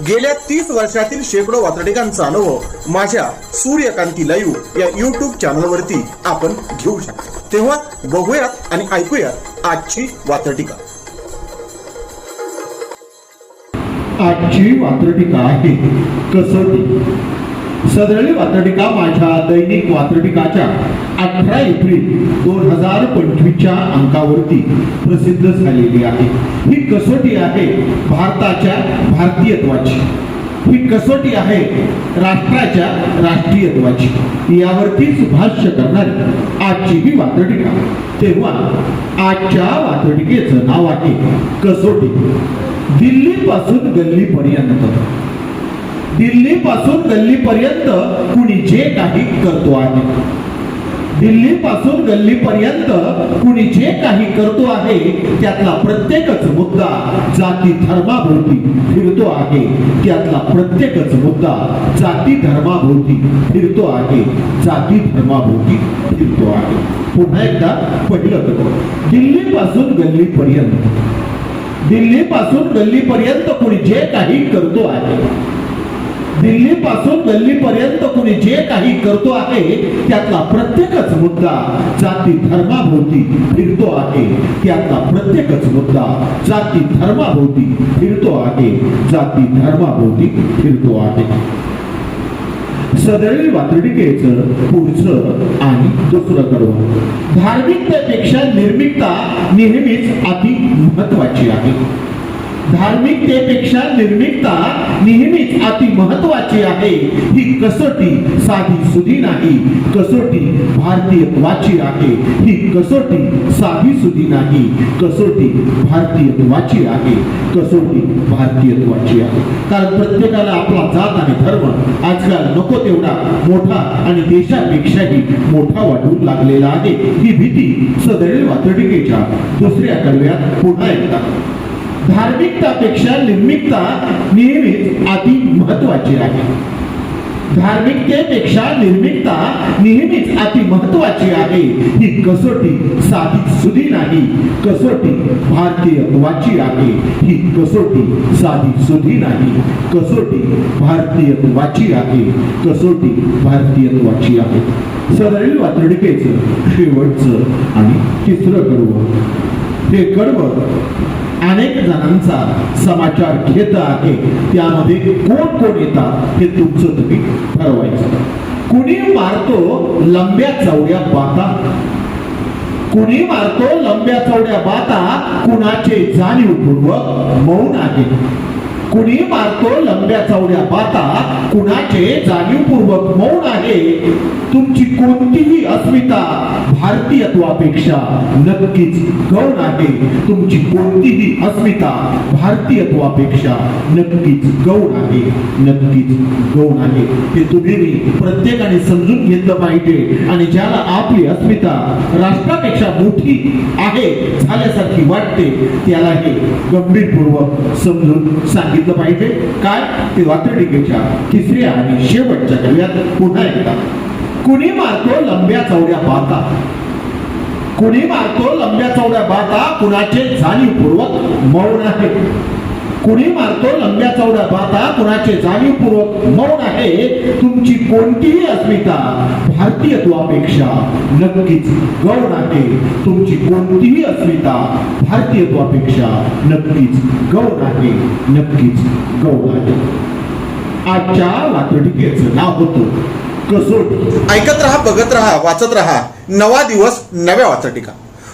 गेल्या तीस वर्षातील शेकडो वातडिकांचा अनुभव माझ्या सूर्यकांती लाईव्ह या युट्यूब चॅनलवरती आपण घेऊ शकतो. तेव्हा बघूयात आणि ऐकूयात आजची वातडिका आजची वात्रटिका आहे कसोटी. सदरली वात्रटिका माझ्या दैनिक वात्रटिकाच्या अठरा एप्रिल दोन हजार पंचवीसच्या अंकावरती प्रसिद्ध झालेली आहे. ही कसोटी आहे भारताच्या भारतीयत्वाची. ही कसोटी आहे राष्ट्राच्या राष्ट्रीयत्वाची. यावरतीच भाष्य करणारी आजची ही वात्रटिका. तेव्हा आजच्या वात्रटिकेचं नाव आहे कसोटी. दिल्ली पासून दिल्लीपासून गल्लीपर्यंत दिल्ली पासून कुणी जे काही करतो आहे? दिल्ली पासून गल्ली पर्यंत कुणी जे काही करतो आहे त्यातला प्रत्येकच मुद्दा जाती धर्माभोवती फिरतो आहे. त्यातला प्रत्येकच मुद्दा जाती धर्माभोवती फिरतो आहे. जाती धर्माभोवती फिरतो आहे. पुन्हा एकदा पहिलं दिल्ली पासून गल्ली पर्यंत दिल्ली पासून गल्ली पर्यंत कुणी जे काही करतो आहे दिल्ली पासून गल्ली पर्यंत कुणी जे काही करतो आहे त्यातला प्रत्येकच मुद्दा जाती धर्माभोवती फिरतो आहे. त्यातला प्रत्येकच मुद्दा जाती धर्माभोवती फिरतो आहे. जाती धर्माभोवती फिरतो आहे. सदैव वातडिकेचं पुढचं आणि दुसरं कडवं धार्मिकतेपेक्षा निर्मिकता नेहमीच अति महत्वाची आहे. धार्मिकतेपेक्षा निर्मिकता नेहमीच अति महत्वाची आहे. ही कसोटी साधी सुधी नाही. कसोटी भारतीयत्वाची आहे. ही कसोटी साधी सुधी नाही. कसोटी भारतीयत्वाची आहे. कसोटी भारतीयत्वाची आहे. कारण प्रत्येकाला आपला जात आणि धर्म आजकाल नको तेवढा मोठा आणि देशापेक्षाही मोठा वाटू लागलेला आहे. ही भीती सदैव वातडिकेच्या दुसऱ्या कडव्यात पुन्हा एकदा धार्मिकतापेक्षा निर्मिकता नेहमीच अति महत्वाची आहे. धार्मिकतेपेक्षा निर्मिकता नेहमीच अति महत्वाची आहे. ही कसोटी साधी सुधी नाही. कसोटी भारतीयत्वाची आहे. ही कसोटी साधी सुधी नाही. कसोटी भारतीयत्वाची आहे. कसोटी भारतीयत्वाची आहे. सदरील वातडकेचं शेवटचं आणि तिसरं कडवं हे अनेक जणांचा समाचार घेत आहे. त्यामध्ये कोण कोण येतात हे तुमचं तुम्ही ठरवायचं. कुणी मारतो लंब्या चौड्या बाता? कुणी मारतो लंब्या चौड्या बाता? कुणाचे जाणीवपूर्वक मौन आहे? कुणी मारतो लंब्या चौड्या बाता कुणाचे जाणीवपूर्वक मौन आहे तुमची कोणतीही अस्मिता भारतीयत्वापेक्षा नक्कीच गौण आहे. तुमची कोणतीही अस्मिता भारतीयत्वापेक्षा नक्कीच गौण आहे. नक्कीच गौण आहे. हे तुम्ही प्रत्येकाने समजून घेतलं पाहिजे. आणि ज्याला आपली अस्मिता राष्ट्रापेक्षा मोठी आहे झाल्यासारखी वाटते त्याला हे गंभीरपूर्वक समजून सांगितलं पाहिजे काय? ते तिसऱ्या आणि शेवटच्या कव्यात पुन्हा एकदा. कुणी मारतो लंब्या चौड्या बाता? कुणी मारतो लंब्या चौड्या बाता? कुणाचे जाणीवपूर्वक मौन आहे. कुणी मारतो लंब्या चौड्या बाता? कुणाचे जाणीवपूर्वक मौन आहे तुमची कोणतीही अस्मिता भारतीयत्वापेक्षा नक्कीच गौण आहे तुमची कोणतीही अस्मिता भारतीयत्वापेक्षा नक्कीच गौण आहे नक्कीच गौण आहे आजच्या वातडिकेचं नाव होतं कसोटी. ऐकत रहा बघत रहा वाचत रहा. नवा दिवस नव्या वाचटिका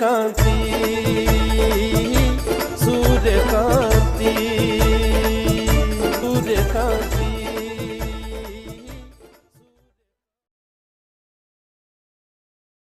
কাঁদি